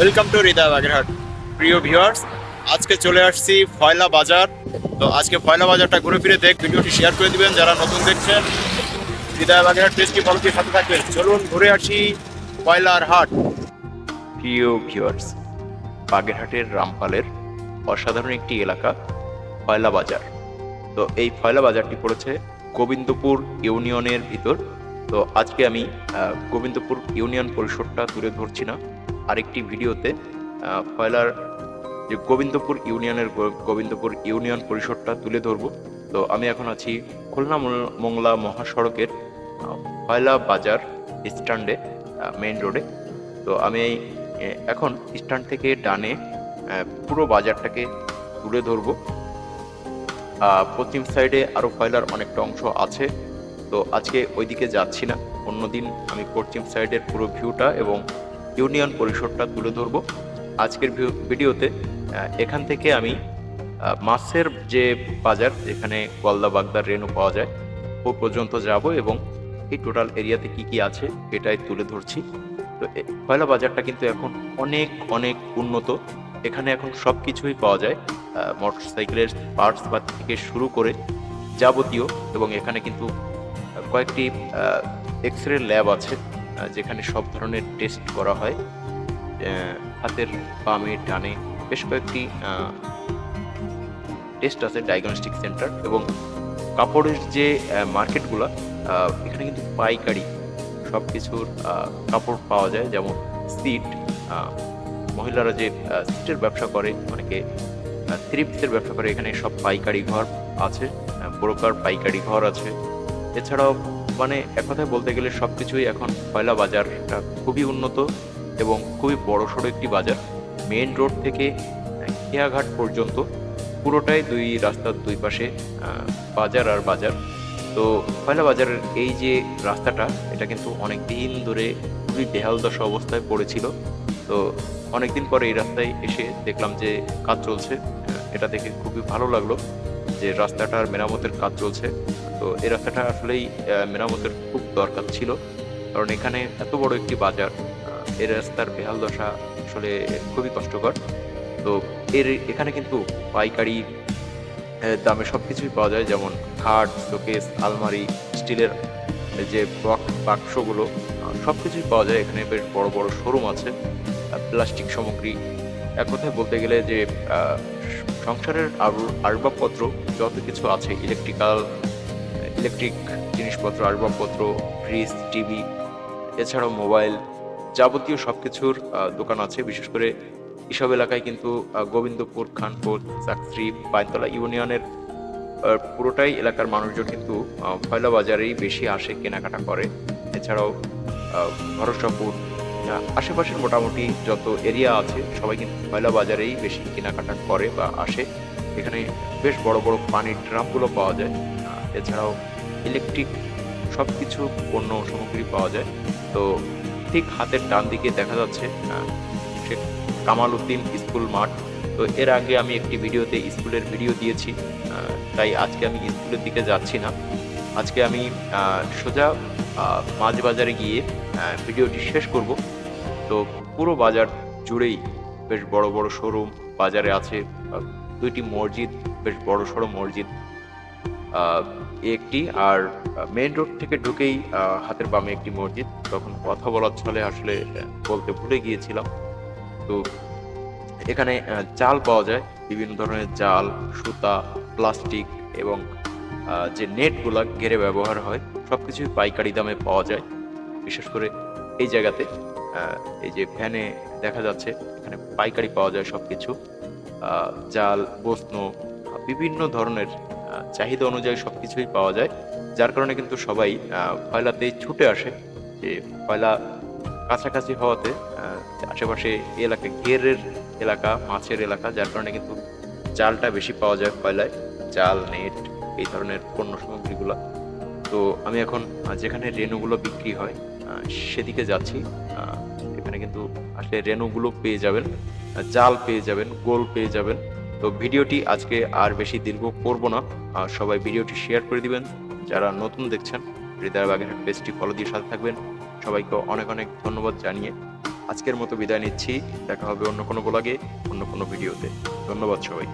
Welcome to হৃদয় বাগেরহাট প্রিয় viewers আজকে চলে আসছি ফয়লা বাজার। তো আজকে ফয়লা বাজারটা ঘুরে ফিরে দেখ, ভিডিওটি শেয়ার করে দিবেন, যারা নতুন দেখছেন। হৃদয় বাগেরহাট টেস্টি পলিটির সাথে থাকবেন। চলুন ঘুরে আসি ফয়লার হাট। প্রিয় ভিউয়ার্স বাগেরহাটের রামপালের অসাধারণ একটি এলাকা, ফয়লা বাজার। তো এই ফয়লা বাজারটি পড়েছে গোবিন্দপুর ইউনিয়নের ভিতর। তো আজকে আমি গোবিন্দপুর ইউনিয়ন পরিষদটা তুলে ধরছি না। আরেকটি ভিডিওতে ফয়লার যে গোবিন্দপুর ইউনিয়নের গোবিন্দপুর ইউনিয়ন পরিষদটা তুলে ধরবো। তো আমি এখন আছি খুলনা মল- মহাসড়কের ফয়লা বাজার স্ট্যান্ডে মেইন রোডে। তো আমি এখন স্ট্যান্ড থেকে ডানে পুরো বাজারটাকে তুলে ধরবো। পশ্চিম সাইডে আরও ফয়লার অনেকটা অংশ আছে। তো আজকে ওইদিকে যাচ্ছি না। অন্যদিন আমি পশ্চিম সাইডের পুরো ভিউটা এবং ইউনিয়ন পরিষদটা তুলে ধরবো। আজকের ভিডিওতে এখান থেকে আমি মাছের যে বাজার, যেখানে গলদা বাগদার রেনু পাওয়া যায়, ও পর্যন্ত যাব এবং এই টোটাল এরিয়াতে কি কি আছে এটাই তুলে ধরছি। তো পয়লা বাজারটা কিন্তু এখন অনেক অনেক উন্নত। এখানে এখন সব কিছুই পাওয়া যায়। মোটর সাইকেলের পার্টস বা থেকে শুরু করে যাবতীয় এবং এখানে কিন্তু কয়েকটি এক্স রে ল্যাব আছে। যেখানে সব ধরনের টেস্ট করা হয়। হাতের বামে, ডানে বেশ কয়েকটি টেস্ট আছে ডায়াগনস্টিক সেন্টার এবং কাপড়ের যে মার্কেটগুলো এখানে কিন্তু পাইকারি সব কিছুর কাপড় পাওয়া যায়। যেমন সিট মহিলারা যে সিটের ব্যবসা করে, অনেকে থ্রিপসের ব্যবসা করে, এখানে সব পাইকারি ঘর আছে ব্রোকার পাইকারি ঘর আছে। এছাড়াও মানে এক কথায় বলতে গেলে সব কিছুই এখন পয়লা বাজারটা খুবই উন্নত এবং খুবই বড় সড়ো একটি বাজার। মেন রোড থেকে খেয়াঘাট পর্যন্ত পুরোটাই দুই রাস্তার দুই পাশে বাজার আর বাজার। তো কয়লা বাজারের এই যে রাস্তাটা, এটা কিন্তু অনেক দিন ধরে খুবই বেহাল দশা অবস্থায় পড়েছিল। তো অনেকদিন পরে এই রাস্তায় এসে দেখলাম যে কাজ চলছে। এটা দেখে খুবই ভালো লাগল যে রাস্তাটার মেরামতের কাজ চলছে। তো এই রাস্তাটা আসলেই মেরামতের খুব দরকার ছিল। কারণ এখানে এত বড় একটি বাজার এই রাস্তার বেহাল দশা আসলে খুবই কষ্টকর। তো এর এখানে কিন্তু পাইকারি দামে সব কিছুই পাওয়া যায়। যেমন খাট, শোকেস, আলমারি, স্টিলের যে বক্স বাক্সগুলো সব কিছুই পাওয়া যায়। এখানে বেশ বড় বড় শোরুম আছে প্লাস্টিক সামগ্রী। এক কথায় বলতে গেলে যে সংসারের আরো- আসবাবপত্র যত কিছু আছে, ইলেকট্রিক্যাল ইলেকট্রিক জিনিসপত্র, আসবাবপত্র, ফ্রিজ, টিভি, এছাড়াও মোবাইল যাবতীয় সব কিছুর দোকান আছে। বিশেষ করে এসব এলাকায় কিন্তু গোবিন্দপুর, খানপুর, চাকরি, পাইনতলা ইউনিয়নের পুরোটাই এলাকার মানুষজন কিন্তু ফয়লা বাজারেই বেশি আসে, কেনাকাটা করে। এছাড়াও ভরসাপুর আশেপাশের মোটামুটি যত এরিয়া আছে, সবাই কিন্তু ফয়লা বাজারেই বেশি কেনাকাটা করে বা আসে। এখানে বেশ বড় বড় পানির ড্রামগুলো পাওয়া যায়। এছাড়াও ইলেকট্রিক সব কিছু পণ্য সামগ্রী পাওয়া যায়। তো ঠিক হাতের ডান দিকে দেখা যাচ্ছে শেখ কামাল উদ্দিন স্কুল মাঠ। তো এর আগে আমি একটি ভিডিওতে স্কুলের ভিডিও দিয়েছি তাই আজকে আমি স্কুলের দিকে যাচ্ছি না। আজকে আমি সোজা মাঝ বাজারে গিয়ে ভিডিওটি শেষ করব। তো পুরো বাজার জুড়েই বেশ বড় বড় শোরুম বাজারে আছে দুইটি মসজিদ, বেশ বড় সড়ো মসজিদ। একটি আর মেইন রোড থেকে ঢুকেই হাতের বামে একটি মসজিদ। তখন কথা বলার ছলে আসলে বলতে ভুলে গিয়েছিলাম। তো এখানে জাল পাওয়া যায়। বিভিন্ন ধরনের জাল সুতা, প্লাস্টিক এবং যে নেটগুলা ঘেরে ব্যবহার হয় সব কিছুই পাইকারি দামে পাওয়া যায়। বিশেষ করে এই জায়গাতে এই যে ভ্যানে দেখা যাচ্ছে, এখানে পাইকারি পাওয়া যায় সব কিছু জাল বস্ত্র, বিভিন্ন ধরনের চাহিদা অনুযায়ী সব কিছুই পাওয়া যায়। যার কারণে কিন্তু সবাই আহ, পয়লাতেই ছুটে আসে যে পয়লা কাছাকাছি হওয়াতে আশেপাশে এলাকা ঘেরের এলাকা মাছের এলাকা যার কারণে কিন্তু জালটা বেশি পাওয়া যায় কয়লায়। জাল নেট এই ধরনের পণ্য সামগ্রীগুলো। তো আমি এখন যেখানে রেনুগুলো বিক্রি হয় সেদিকে যাচ্ছি। এখানে কিন্তু আসলে রেনুগুলো পেয়ে যাবেন জাল পেয়ে যাবেন গোল পেয়ে যাবেন। তো ভিডিওটি আজকে আর বেশি দীর্ঘ করব না। আর সবাই ভিডিওটি শেয়ার করে দিবেন। যারা নতুন দেখছেন, হৃদয় বাগের পেজটি ফলো দিয়ে সাথে থাকবেন। সবাইকে অনেক অনেক ধন্যবাদ জানিয়ে আজকের মতো বিদায় নিচ্ছি। দেখা হবে অন্য কোনো ব্লগে অন্য কোনো ভিডিওতে ধন্যবাদ সবাই